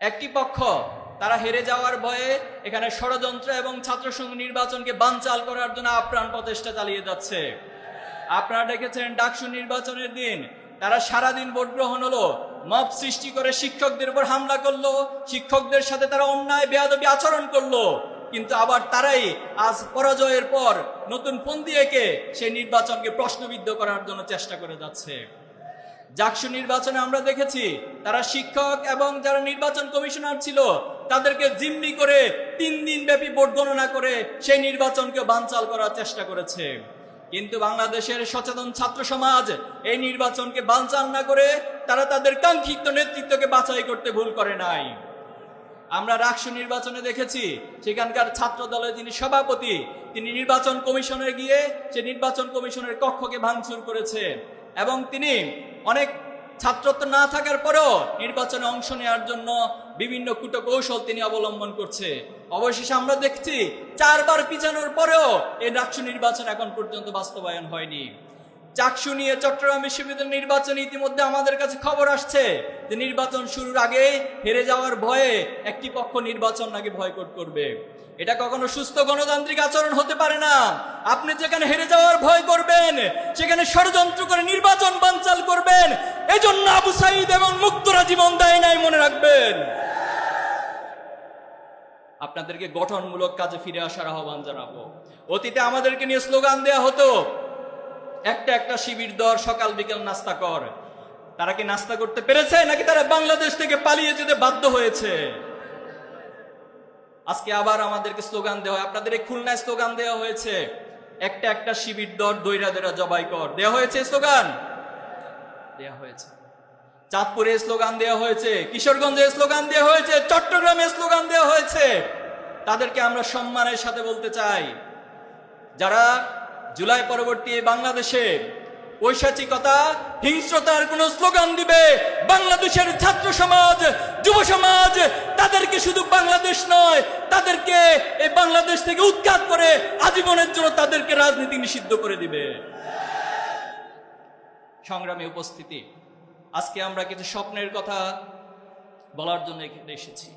একটি পক্ষ, তারা হেরে যাওয়ার ভয়ে এখানে ষড়যন্ত্র এবং ছাত্র সংঘ নির্বাচনকে বানচাল করার জন্য আপ্রাণ প্রচেষ্টা চালিয়ে যাচ্ছে। আপনারা দেখেছেন ডাকসু নির্বাচনের দিন, তারা সারাদিন ভোট গ্রহণ হলো, মব সৃষ্টি করে শিক্ষকদের উপর হামলা করল, শিক্ষকদের সাথে তারা অন্যায়, বেয়াদবি আচরণ করল, কিন্তু আবার তারাই আজ পরাজয়ের পর নতুন ফন্দি এঁকে সেই নির্বাচনকে প্রশ্নবিদ্ধ করার জন্য চেষ্টা করে যাচ্ছে। জাকসু নির্বাচনে আমরা দেখেছি তারা শিক্ষক এবং যারা নির্বাচন কমিশনার ছিল, তাদেরকে জিম্মি করে তিন দিন ব্যাপী ভোট গণনা করে সেই নির্বাচনকে বানচাল করার চেষ্টা করেছে। কিন্তু বাংলাদেশের সচেতন ছাত্র সমাজ এই নির্বাচনকে বানচাল না করে তারা তাদের কাঙ্ক্ষিত নেতৃত্বকে বাছাই করতে ভুল করে নাই। আমরা রাকসু নির্বাচনে দেখেছি, সেখানকার ছাত্র দলের যিনি সভাপতি, তিনি নির্বাচন কমিশনে গিয়ে সে নির্বাচন কমিশনের কক্ষকে ভাঙচুর করেছে। এবং তিনি অনেক ছাত্রত্ব না থাকার পরেও নির্বাচনে অংশ নেওয়ার জন্য বিভিন্ন কূটকৌশল তিনি অবলম্বন করছে। অবশেষে আমরা দেখছি চারবার পিছানোর পরেও এই রাকসু নির্বাচন এখন পর্যন্ত বাস্তবায়ন হয়নি। চাকসু নিয়ে চট্টগ্রাম বিশ্ববিদ্যালয় নির্বাচন ইতিমধ্যে আমাদের কাছে খবর আসছে যে নির্বাচন শুরুর আগে হেরে যাওয়ার ভয়ে একটি পক্ষ নির্বাচন নাকি বয়কট করবে। এটা কখনো সুস্থ গণতান্ত্রিক আচরণ হতে পারে না। আপনি যেখানে হেরে যাওয়ার ভয় করবেন সেখানে ষড়যন্ত্র করে নির্বাচন বানচাল করবেন, এজন্য আবু সাইদ এবং মুক্তরা জীবন দেয় নাই মনে রাখবেন। আপনাদেরকে গঠনমূলক কাজে ফিরে আসার আহ্বান জানাব। অতীতে আমাদেরকে নিয়ে স্লোগান দেয়া হতো, একটা একটা শিবির দর, সকাল বিকেল নাস্তা কর। তারা কি নাস্তা করতে পেরেছে, নাকি তারা বাংলাদেশ থেকে পালিয়ে যেতে বাধ্য হয়েছে? আজকে আবার আমাদেরকে স্লোগান দেওয়া হয়। আপনাদের এই খুলনায় স্লোগান দেওয়া হয়েছে একটা একটা শিবির দর দৈরা দৈরা জবাই কর। দেওয়া হয়েছে স্লোগান? দেওয়া হয়েছে। চাঁদপুরে স্লোগান দেওয়া হয়েছে, কিশোরগঞ্জে স্লোগান দেওয়া হয়েছে, চট্টগ্রামে স্লোগান দেওয়া হয়েছে। তাদেরকে আমরা সম্মানের সাথে বলতে চাই, যারা জুলাই পরবর্তী বাংলাদেশে ঐশাচিকতা হিংস্রতার কোন স্লোগান দিবে, বাংলাদেশের ছাত্র সমাজ, যুব সমাজ, তাদেরকে শুধু বাংলাদেশ নয়, তাদেরকে বাংলাদেশ থেকে উৎখাত করে আজীবনের জন্য তাদেরকে রাজনীতি নিষিদ্ধ করে দিবে। সংগ্রামে উপস্থিতি। আজকে আমরা কিছু স্বপ্নের কথা বলার জন্য এখানে এসেছি।